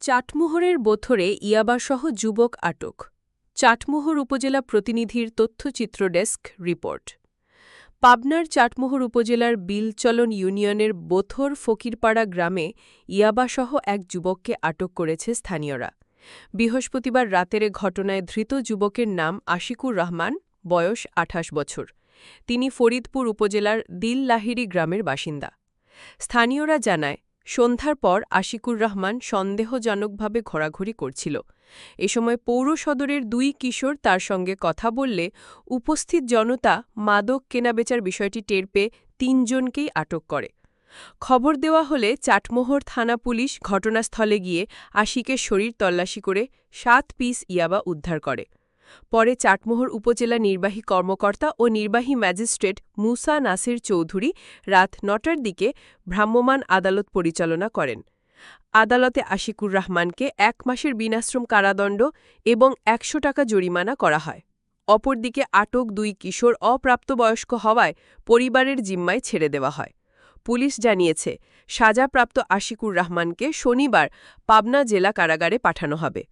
চাটমোহরের বোথরে ইয়াবাসহ যুবক আটক। চাটমোহর উপজেলা প্রতিনিধির তথ্যচিত্র ডেস্ক রিপোর্ট। পাবনার চাটমোহর উপজেলার বিলচলন ইউনিয়নের বোথর ফকিরপাড়া গ্রামে ইয়াবাসহ এক যুবককে আটক করেছে স্থানীয়রা। বৃহস্পতিবার রাতের ঘটনায় ধৃত যুবকের নাম আশিকুর রহমান, বয়স আঠাশ বছর। তিনি ফরিদপুর উপজেলার দিল লাহিড়ি গ্রামের বাসিন্দা। স্থানীয়রা জানায় সন্ধ্যার পর আশিকুর রহমান সন্দেহজনকভাবে ঘোরাঘুরি করছিল। এ সময় পৌর সদরের দুই কিশোর তার সঙ্গে কথা বললে উপস্থিত জনতা মাদক কেনাবেচার বিষয়টি টের পেয়ে তিনজনকেই আটক করে। খবর দেওয়া হলে চাটমোহর থানা পুলিশ ঘটনাস্থলে গিয়ে আশিকের শরীর তল্লাশি করে সাত পিস ইয়াবা উদ্ধার করে। পরে চাটমোহর উপজেলা নির্বাহী কর্মকর্তা ও নির্বাহী ম্যাজিস্ট্রেট মুসা নাসির চৌধুরী রাত নটার দিকে ভ্রাম্যমাণ আদালত পরিচালনা করেন। আদালতে আশিকুর রহমানকে এক মাসের বিনাশ্রম কারাদণ্ড এবং একশো টাকা জরিমানা করা হয়। অপরদিকে আটক দুই কিশোর অপ্রাপ্তবয়স্ক হওয়ায় পরিবারের জিম্মায় ছেড়ে দেওয়া হয়। পুলিশ জানিয়েছে, সাজাপ্রাপ্ত আশিকুর রহমানকে শনিবার পাবনা জেলা কারাগারে পাঠানো হবে।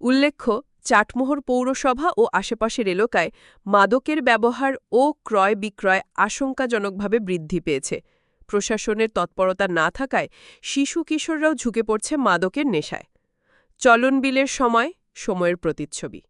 উল্লেখ্য, চাটমোহর পৌরসভা ও আশেপাশের এলাকায় মাদকের ব্যবহার ও ক্রয় বিক্রয় আশঙ্কাজনকভাবে বৃদ্ধি পেয়েছে। প্রশাসনের তৎপরতা না থাকায় শিশু কিশোররাও ঝুঁকে পড়ছে মাদকের নেশায়। চলন বিলের সময়, সময়ের প্রতিচ্ছবি।